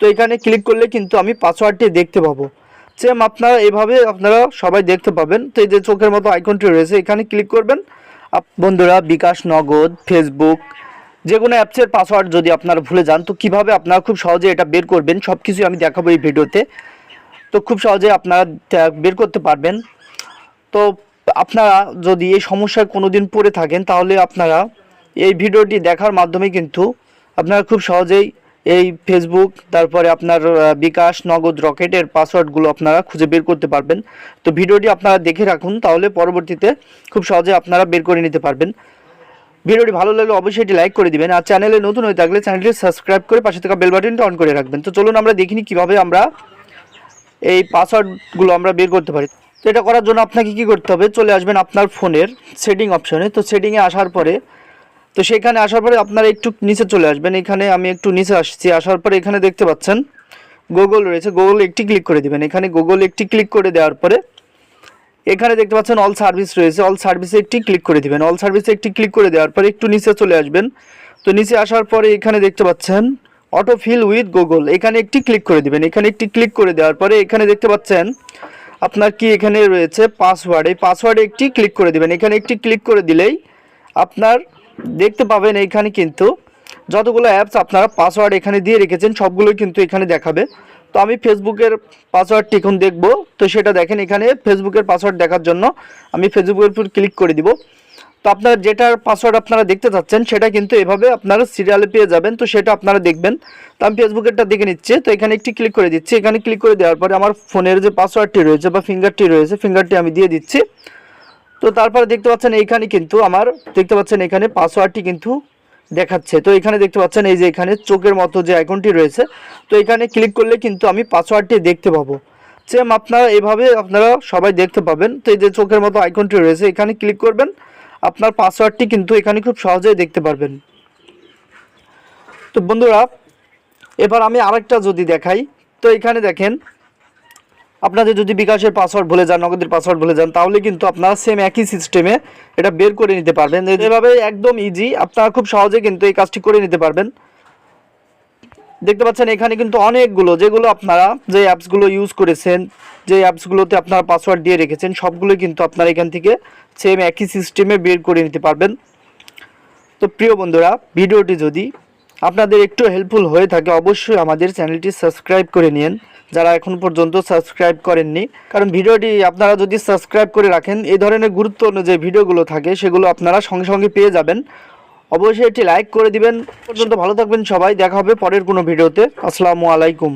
তো এখানে ক্লিক করলে কিন্তু আমি পাসওয়ার্ডটি দেখতে পাবো। সেম আপনারা এভাবে আপনারা সবাই দেখতে পাবেন। তো এই যে চোখের মতো আইকনটি রয়েছে, এখানে ক্লিক করবেন। বন্ধুরা, বিকাশ নগদ ফেসবুক যে কোনো অ্যাপসের পাসওয়ার্ড যদি আপনারা ভুলে যান, তো কীভাবে আপনারা খুব সহজে এটা বের করবেন সব কিছুই আমি দেখাবো এই ভিডিওতে। তো খুব সহজে আপনারা বের করতে পারবেন। তো আপনারা যদি এই সমস্যায় কোনো দিন পড়ে থাকেন, তাহলে আপনারা এই ভিডিওটি দেখার মাধ্যমে কিন্তু আপনারা খুব সহজেই এই ফেসবুক তারপরে আপনার বিকাশ, নগদ, রকেটের পাসওয়ার্ডগুলো আপনারা খুঁজে বের করতে পারবেন। তো ভিডিওটি আপনারা দেখে রাখুন, তাহলে পরবর্তীতে খুব সহজে আপনারা বের করে নিতে পারবেন। ভিডিওটি ভালো লাগলে অবশ্যই এটি লাইক করে দিবেন, আর চ্যানেলে নতুন হয়ে থাকলে চ্যানেলটি সাবস্ক্রাইব করে পাশে থাকা বেল বাটনটা অন করে রাখবেন। তো চলুন আমরা দেখিনি কীভাবে আমরা এই পাসওয়ার্ডগুলো আমরা বের করতে পারি। তো এটা করার জন্য আপনাকে কি করতে হবে? চলে আসবেন আপনার ফোনের সেটিং অপশনে। তো সেটিংয়ে আসার পরে তো সেখানে আসার পরে আপনারা একটু নিচে চলে আসবেন। এখানে আমি একটু নিচে আসছি। আসার পরে এখানে দেখতে পাচ্ছেন গুগল রয়েছে। গুগল একটি ক্লিক করে দিবেন। এখানে গুগল একটি ক্লিক করে দেওয়ার পরে এখানে দেখতে পাচ্ছেন অল সার্ভিস রয়েছে। অল সার্ভিসে একটি ক্লিক করে দিবেন। অল সার্ভিসে একটি ক্লিক করে দেওয়ার পরে একটু নিচে চলে আসবেন। তো নিচে আসার পরে এখানে দেখতে পাচ্ছেন অটো ফিল উইথ গুগল এখানে একটি ক্লিক করে দিবেন। এখানে একটি ক্লিক করে দেওয়ার পরে এখানে দেখতে পাচ্ছেন, আপনার কি এখানে রয়েছে? পাসওয়ার্ড এই পাসওয়ার্ডে একটি ক্লিক করে দিবেন। এখানে একটি ক্লিক করে দিলেই আপনার দেখতে পাবেন এইখানে কিন্তু যতগুলো অ্যাপস আপনারা পাসওয়ার্ড এখানে দিয়ে রেখেছেন, সবগুলোই কিন্তু এখানে দেখাবে। তো আমি ফেসবুকের পাসওয়ার্ডটি এখন দেখব। তো সেটা দেখেন এখানে ফেসবুকের পাসওয়ার্ড দেখার জন্য আমি ফেসবুকের উপর ক্লিক করে দিব। তো আপনারা যেটার পাসওয়ার্ড আপনারা দেখতে চাচ্ছেন, সেটা কিন্তু এভাবে আপনারা সিরিয়ালে পেয়ে যাবেন। তো সেটা আপনারা দেখবেন। তো আমি ফেসবুকেরটা দেখে নিচ্ছি। তো এখানে একটি ক্লিক করে দিচ্ছি। এখানে ক্লিক করে দেওয়ার পরে আমার ফোনের যে পাসওয়ার্ডটি রয়েছে বা ফিঙ্গারটি রয়েছে ফিঙ্গারটি আমি দিয়ে দিচ্ছি। তো তারপরে দেখতে পাচ্ছেন এইখানে কিন্তু আমার, দেখতে পাচ্ছেন এখানে পাসওয়ার্ডটি কিন্তু দেখাচ্ছে। তো এখানে দেখতে পাচ্ছেন এই যে এখানে চোখের মতো যে আইকনটি রয়েছে, তো এখানে ক্লিক করলে কিন্তু আমি পাসওয়ার্ডটি দেখতে পাবো। সেম আপনারা এভাবে আপনারা সবাই দেখতে পাবেন। তো এই যে চোখের মতো আইকনটি রয়েছে, এখানে ক্লিক করবেন, আপনার পাসওয়ার্ডটি কিন্তু এখানে খুব সহজেই দেখতে পারবেন। তো বন্ধুরা, এবার আমি আরেকটা যদি দেখাই, তো এখানে দেখেন আপনাদের যদি বিকাশের পাসওয়ার্ড ভুলে যান, নগদের পাসওয়ার্ড ভুলে যান, তাহলে কিন্তু আপনারা সেম একই সিস্টেমে এটা বের করে নিতে পারবেন। এভাবে একদম ইজি আপনারা খুব সহজে কিন্তু এই কাজটি করে নিতে পারবেন। দেখতে পাচ্ছেন, এখানে কিন্তু অনেকগুলো, যেগুলো আপনারা যে অ্যাপসগুলো ইউজ করেছেন, যে অ্যাপসগুলোতে আপনারা পাসওয়ার্ড দিয়ে রেখেছেন, সবগুলো কিন্তু আপনারা এখান থেকে সেম একই সিস্টেমে বের করে নিতে পারবেন। তো প্রিয় বন্ধুরা, ভিডিওটি যদি আপনাদের একটু হেল্পফুল হয়ে থাকে, অবশ্যই আমাদের চ্যানেলটি সাবস্ক্রাইব করে নিন। যারা এখন পর্যন্ত সাবস্ক্রাইব করেননি। কারণ ভিডিওটি আপনারা যদি সাবস্ক্রাইব করে রাখেন, এই ধরনের গুরুত্ব যে ভিডিওগুলো থাকে, সেগুলো আপনারা সঙ্গে সঙ্গে পেয়ে যাবেন। অবশ্যই এটি লাইক করে দিবেন। পর্যন্ত ভালো থাকবেন সবাই। দেখা হবে পরের কোনো ভিডিওতে। আসসালামু আলাইকুম।